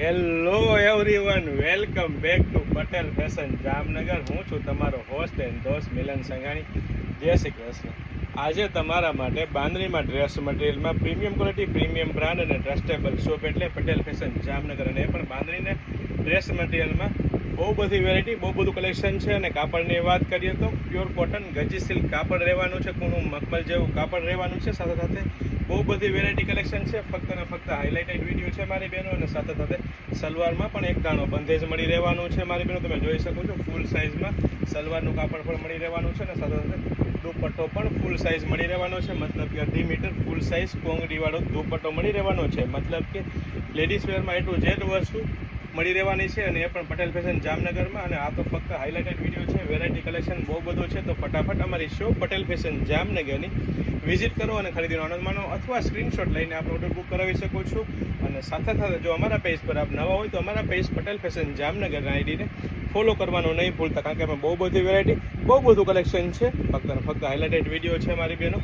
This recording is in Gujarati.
Hello everyone welcome back to Patel fashion Jamnagar હું છું તમારો હોસ્ટ એન્ડ દોસ્ત મિલન સંઘાણી. જય શ્રી કૃષ્ણ. આજે તમારા માટે બાંધણીમાં ડ્રેસ મટીરિયલમાં પ્રીમિયમ ક્વોલિટી પ્રીમિયમ બ્રાન્ડ અને ટ્રસ્ટેબલ શોપ એટલે પટેલ ફેશન જામનગર અને એ પણ બાંધણીને ડ્રેસ મટીરિયલમાં બહુ બધી વેરાયટી બહુ બધું કલેક્શન છે અને કાપડની વાત કરીએ તો પ્યોર કોટન ગજી સિલ્ક કાપડ રહેવાનું છે કોનું મખમલ જેવું કાપડ રહેવાનું છે, સાથે સાથે બહુ બધી વેરાયટી કલેક્શન છે, ફક્ત ને ફક્ત હાઇલાઇટેડ વીડિયો છે મારી બહેનો અને સાથે સાથે સલવારમાં પણ એક દાણો બંધેજ મળી રહેવાનું છે મારી બહેનો, તમે જોઈ શકો છો ફૂલ સાઇઝમાં સલવારનું કાપડ પણ મળી રહેવાનું છે અને સાથે સાથે દુપટ્ટો પણ ફૂલ સાઇઝ મળી રહેવાનો છે, મતલબ કે અઢી મીટર ફૂલ સાઇઝ કોંગડીવાળો દુપટ્ટો મળી રહેવાનો છે, મતલબ કે લેડીઝ વેરમાં એટલું જે ઝેડ વસ્તુ મળી રહેવાની છે અને એ પણ પટેલ ફેશન જામનગરમાં અને આ તો ફક્ત હાઇલાઇટેડ વીડિયો છે વેરાયટી કલેક્શન બહુ બધો છે, તો ફટાફટ અમારી શો પટેલ ફેશન જામનગરની વિઝિટ કરો અને ખરીદીનો આનંદ માણો અથવા સ્ક્રીનશોટ લઈને આપણે ઓર્ડર બુક કરાવી શકો છો. અને સાથે સાથે જો અમારા પેજ પર આપ નવા હોય તો અમારા પેજ પટેલ ફેશન જામનગરના આઈડીને ફોલો કરવાનું નહીં ભૂલતા, કારણ કે અમે બહુ બધી વેરાયટી બહુ બધું કલેક્શન છે. ફક્ત ફક્ત હાઇલાઇટેડ વીડિયો છે મારી બહેનો